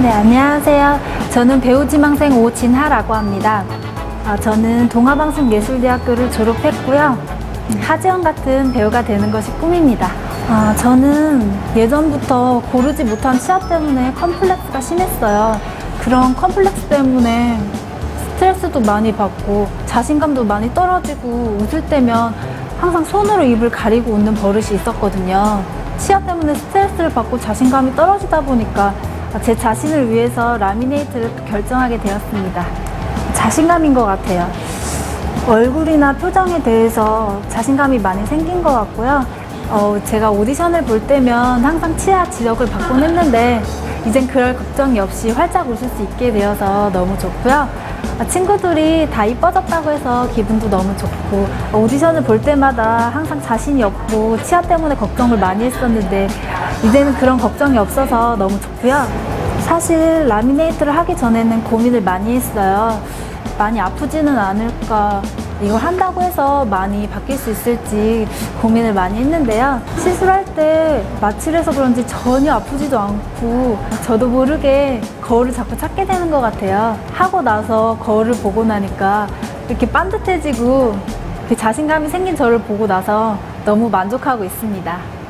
네, 안녕하세요. 저는 배우 지망생 오진하라고 합니다. 아, 저는 동아방송예술대학교를 졸업했고요. 하지원 같은 배우가 되는 것이 꿈입니다. 아, 저는 예전부터 고르지 못한 치아 때문에 컴플렉스가 심했어요. 그런 컴플렉스 때문에 스트레스도 많이 받고 자신감도 많이 떨어지고 웃을 때면 항상 손으로 입을 가리고 웃는 버릇이 있었거든요. 치아 때문에 스트레스를 받고 자신감이 떨어지다 보니까 제 자신을 위해서 라미네이트를 결정하게 되었습니다. 자신감인 것 같아요. 얼굴이나 표정에 대해서 자신감이 많이 생긴 것 같고요. 어, 제가 오디션을 볼 때면 항상 치아 지적을 받곤 했는데 이젠 그럴 걱정이 없이 활짝 웃을 수 있게 되어서 너무 좋고요. 아, 친구들이 다 이뻐졌다고 해서 기분도 너무 좋고 어, 오디션을 볼 때마다 항상 자신이 없고 치아 때문에 걱정을 많이 했었는데 이제는 그런 걱정이 없어서 너무 좋고요. 사실 라미네이트를 하기 전에는 고민을 많이 했어요. 많이 아프지는 않을까. 이걸 한다고 해서 많이 바뀔 수 있을지 고민을 많이 했는데요. 시술할 때 마취를 해서 그런지 전혀 아프지도 않고 저도 모르게 거울을 자꾸 찾게 되는 것 같아요. 하고 나서 거울을 보고 나니까 이렇게 반듯해지고 그 자신감이 생긴 저를 보고 나서 너무 만족하고 있습니다.